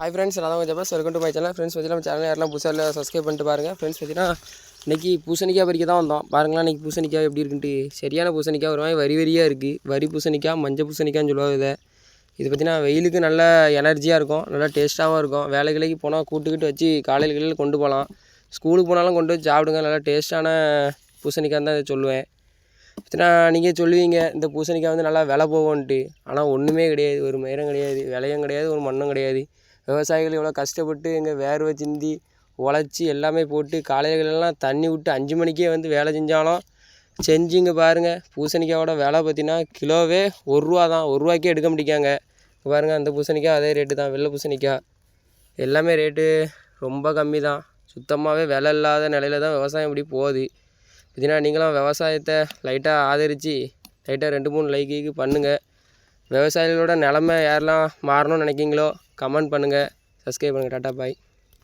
Hi friends நான் தான் Jabez welcome to my channel friends பற்றி நம்ம சேனல் யாரெல்லாம் புதுசாக சப்ஸ்கிரைப் பண்ணிட்டு பாருங்கள் ஃப்ரெண்ட்ஸ் பார்த்தீங்கன்னா இன்றைக்கி பூசணிக்காய் பறிக்க தான் வந்தோம். பாருங்களா இன்றைக்கி பூசணிக்காய் எப்படி இருக்குன்ட்டு. சரியான பூசணிக்காய் ஒரு மாதிரி வரி வரியாக இருக்குது வரி பூசணிக்காய் மஞ்சள் பூசணிக்காய்னு சொல்லுவாங்க இதை. இது பார்த்தீங்கன்னா வெயிலுக்கு நல்ல எனர்ஜியாக இருக்கும். நல்லா டேஸ்ட்டாகவும் இருக்கும். வேலை கிளைக்கு போனால் கூட்டுக்கிட்டு வச்சு காலையில் காலையில் கொண்டு போகலாம் ஸ்கூலுக்கு போனாலும் கொண்டு வச்சு சாப்பிடுங்க. நல்லா டேஸ்ட்டான பூசணிக்காய் தான் இதை சொல்லுவேன். பார்த்தீங்கன்னா நீங்கள் சொல்லுவீங்க இந்த பூசணிக்காய் வந்து நல்லா விலை போகும்ன்ட்டு. ஆனால் ஒன்றுமே கிடையாது. ஒரு மயிரம் கிடையாது விலையும் கிடையாது ஒரு மண்ணும் கிடையாது. விவசாயிகள் எவ்வளோ கஷ்டப்பட்டு எங்கள் வேர்வை சிந்தி உழைச்சி எல்லாமே போட்டு காலையிலலாம் தண்ணி விட்டு அஞ்சு மணிக்கே வந்து வேலை செஞ்சாலும் செஞ்சுங்க பாருங்கள் பூசணிக்காயோட விலை பார்த்தீங்கன்னா கிலோவே ஒரு ரூபா தான். ஒரு ரூபாய்க்கே எடுக்க மாட்டேங்காங்க இங்கே பாருங்கள் அந்த பூசணிக்காய் அதே ரேட்டு தான். வெள்ளை பூசணிக்காய் எல்லாமே ரேட்டு ரொம்ப கம்மி தான். சுத்தமாகவே விலை இல்லாத நிலையில தான் விவசாயம் இப்படி போகுது. பார்த்தீங்கன்னா நீங்களும் விவசாயத்தை லைட்டாக ஆதரித்து லைட்டாக ரெண்டு மூணு லைக்கு பண்ணுங்கள் விவசாயிகளோட நிலமை யாரெல்லாம் மாறணும்னு நினைக்கிங்களோ கமெண்ட் பண்ணுங்கள் சப்ஸ்கிரைப் பண்ணுங்கள் டாட்டா பாய்.